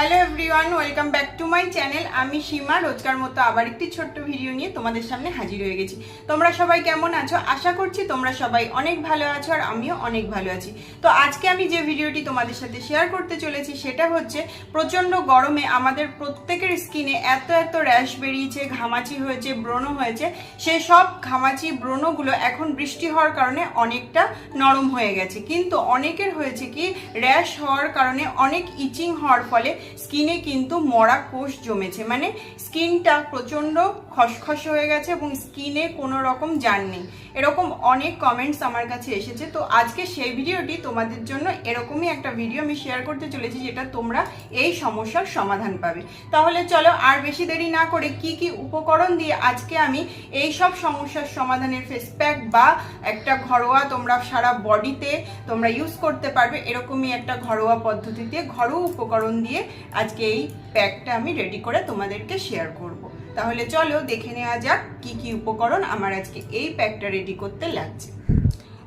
Hello everyone welcome back to my channel আমি সীমা, রোজকার মতো আবার একটি ছোট্ট ভিডিও নিয়ে তোমাদের সামনে হাজির হয়ে গেছি। তোমরা সবাই কেমন আছো? আশা করছি তোমরা সবাই অনেক ভালো আছো আর আমিও অনেক ভালো আছি। তো আজকে আমি যে ভিডিওটি তোমাদের সাথে শেয়ার করতে চলেছি, সেটা হচ্ছে প্রচণ্ড গরমে আমাদের প্রত্যেকের স্কিনে এত এত র্যাশ বেরিয়েছে, ঘামাচি হয়েছে, ব্রণ হয়েছে। সেই সব ঘামাচি ব্রণগুলো এখন বৃষ্টি হওয়ার কারণে অনেকটা নরম হয়ে গেছে। কিন্তু অনেকের হয়েছে কি র্যাশ হওয়ার কারণে অনেক ইচিং হওয়ার ফলে স্কিনে কিন্তু মরা কোষ জমেছে। মানে স্কিনটা প্রচণ্ড খসখসে হয়ে গেছে এবং স্কিনে কোনো রকম জান নেই। এরকম অনেক কমেন্টস আমার কাছে এসেছে। তো আজকে সেই ভিডিওটি তোমাদের জন্য এরকমই একটা ভিডিও আমি শেয়ার করতে চলেছি যেটা তোমরা এই সমস্যার সমাধান পাবে। তাহলে চলো আর বেশি দেরি না করে কি কি উপকরণ দিয়ে আজকে আমি এই সব সমস্যার সমাধানের ফেস প্যাক বা একটা ঘরোয়া তোমরা সারা বডিতে তোমরা ইউজ করতে পারবে এরকমই একটা ঘরোয়া পদ্ধতিতে ঘরোয়া উপকরণ দিয়ে আজকে এই প্যাকটা আমি রেডি করে তোমাদেরকে শেয়ার করব। তাহলে চলো দেখে নেওয়া যাক কি কি উপকরণ আমার আজকে এই প্যাকটা রেডি করতে লাগছে।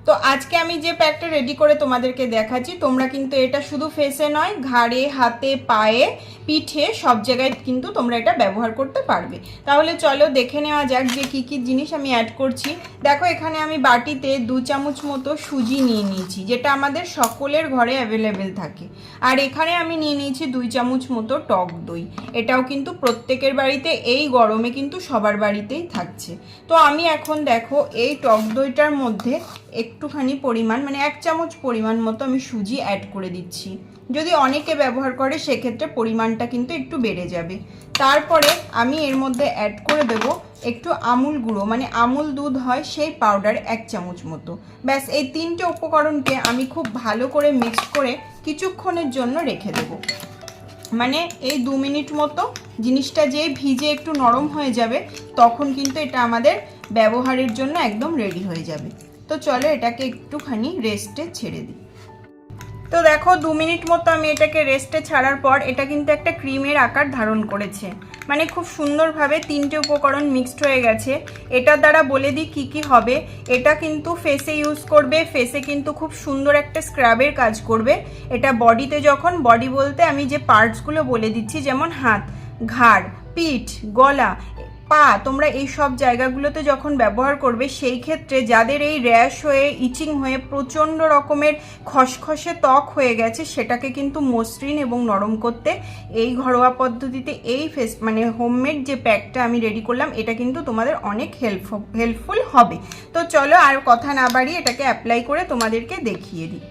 তো আজকে আমি যে প্যাকটা রেডি করে তোমাদেরকে দেখাচ্ছি, তোমরা কিন্তু এটা শুধু ফেসে নয়, ঘাড়ে, হাতে, পায়ে, পিঠে, সব জায়গায় কিন্তু তোমরা এটা ব্যবহার করতে পারবে। তাহলে চলো দেখে নেওয়া যাক যে কি কি জিনিস আমি অ্যাড করছি। দেখো, এখানে আমি বাটিতে দু চামচ মতো সুজি নিয়ে নিয়েছি, যেটা আমাদের সকলের ঘরে অ্যাভেলেবেল থাকে। আর এখানে আমি নিয়ে নিয়েছি দুই চামচ মতো টক দই। এটাও কিন্তু প্রত্যেকের বাড়িতে, এই গরমে কিন্তু সবার বাড়িতেই থাকছে। তো আমি এখন দেখো, এই টক দইটার মধ্যে একটুখানি পরিমাণ মানে এক চামচ পরিমাণ মতো আমি সুজি অ্যাড করে দিচ্ছি। যদি অনেকে ব্যবহার করে, সেক্ষেত্রে পরিমাণটা কিন্তু একটু বেড়ে যাবে। তারপরে আমি এর মধ্যে অ্যাড করে দেব একটু আমুল গুঁড়ো মানে আমুল দুধ হয় সেই পাউডার এক চামচ মতো। ব্যাস, এই তিনটে উপকরণকে আমি খুব ভালো করে মিক্স করে কিছুক্ষণের জন্য রেখে দেবো। মানে এই দু মিনিট মতো জিনিসটা যে ভিজে একটু নরম হয়ে যাবে, তখন কিন্তু এটা আমাদের ব্যবহারের জন্য একদম রেডি হয়ে যাবে। তো চলো এটাকে একটুখানি রেস্টে ছেড়ে দিই। তো দেখো দু মিনিট মতো আমি এটাকে রেস্টে ছাড়ার পর এটা কিন্তু একটা ক্রিমের আকার ধারণ করেছে। মানে খুব সুন্দরভাবে তিনটে উপকরণ মিক্সড হয়ে গেছে। এটার দ্বারা বলে দিই কী কী হবে। এটা কিন্তু ফেসে ইউজ করবে ফেসে কিন্তু খুব সুন্দর একটা স্ক্রাবের কাজ করবে। এটা বডিতে যখন বডি বলতে আমি যে পার্টসগুলো বলে দিচ্ছি, যেমন হাত, ঘাড়, পিঠ, গলা পা, তোমরা এই সব জায়গাগুলোতে যখন ব্যবহার করবে, সেই ক্ষেত্রে যাদের এই র্যাশ হয়ে, ইচিং হয়ে প্রচণ্ড রকমের খসখসে ত্বক হয়ে গেছে, সেটাকে কিন্তু মসৃণ এবং নরম করতে এই ঘরোয়া পদ্ধতিতে এই ফেস মানে হোমমেড যে প্যাকটা আমি রেডি করলাম, এটা কিন্তু তোমাদের অনেক হেল্প হেল্পফুল হবে। তো চলো আর কথা না বাড়িয়ে এটাকে অ্যাপ্লাই করে তোমাদেরকে দেখিয়ে দিই।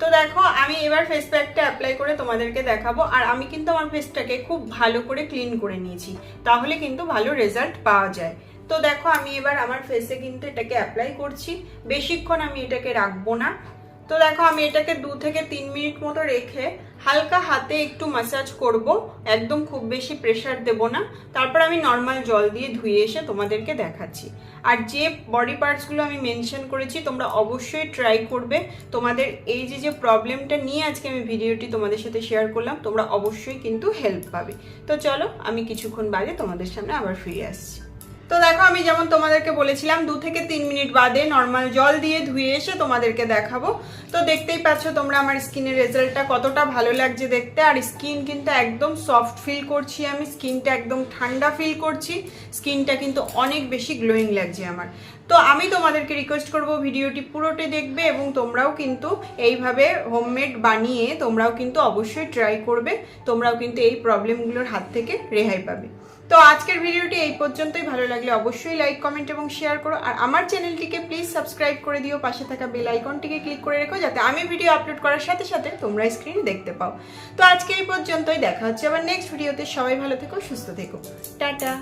তো দেখো, আমি এবার ফেস প্যাকটা অ্যাপ্লাই করে তোমাদেরকে দেখাবো। আর আমি কিন্তু আমার ফেসটাকে খুব ভালো করে ক্লিন করে নিয়েছি। তাহলে কিন্তু ভালো রেজাল্ট পাওয়া যায়। তো দেখো, আমি এবার আমার ফেসে কিন্তু এটাকে অ্যাপ্লাই করছি। বেশিক্ষণ আমি এটাকে রাখব না। তো দেখো, আমি এটাকে দু থেকে তিন মিনিট মতো রেখে হালকা হাতে একটু মাসাজ করব, একদম খুব বেশি প্রেশার দেব না। তারপর আমি নর্মাল জল দিয়ে ধুয়ে এসে তোমাদেরকে দেখাচ্ছি। আর যে বডি পার্টসগুলো আমি মেনশন করেছি, তোমরা অবশ্যই ট্রাই করবে। তোমাদের এই যে যে প্রবলেমটা নিয়ে আজকে আমি ভিডিওটি তোমাদের সাথে শেয়ার করলাম, তোমরা অবশ্যই কিন্তু হেল্প পাবে। তো চলো, আমি কিছুক্ষণ বাদে তোমাদের সামনে আবার ফিরে আসছি। তো দেখো, আমি যেমন তোমাদেরকে বলেছিলাম, দু থেকে তিন মিনিট বাদে নর্মাল জল দিয়ে ধুয়ে এসে তোমাদেরকে দেখাবো। তো দেখতেই পাচ্ছ তোমরা আমার স্কিনের রেজাল্টটা কতটা ভালো লাগছে দেখতে। আর স্কিন কিন্তু একদম সফট ফিল করছি আমি স্কিনটা একদম ঠান্ডা ফিল করছি স্কিনটা কিন্তু অনেক বেশি গ্লোয়িং লাগছে আমার। তো আমি তোমাদেরকে রিকোয়েস্ট করব, ভিডিওটি পুরোটি দেখবে এবং তোমরাও কিন্তু এইভাবে হোমমেড বানিয়ে তোমরাও কিন্তু অবশ্যই ট্রাই করবে, তোমরাও কিন্তু এই প্রবলেমগুলোর হাত থেকে রেহাই পাবে। তো আজকের ভিডিওটি এই পর্যন্তই। ভালো লাগলে অবশ্যই লাইক কমেন্ট এবং শেয়ার করো। আর আমার চ্যানেলটিকে প্লিজ সাবস্ক্রাইব করে দিও। পাশে থাকা বেল আইকনটিকে ক্লিক করে রেখো যাতে আমি ভিডিও আপলোড করার সাথে সাথে তোমরা স্ক্রিনে দেখতে পাও। তো আজকে এই পর্যন্তই। দেখা হচ্ছে আবার নেক্সট ভিডিওতে সবাই ভালো থেকো, সুস্থ থেকো। টাটা।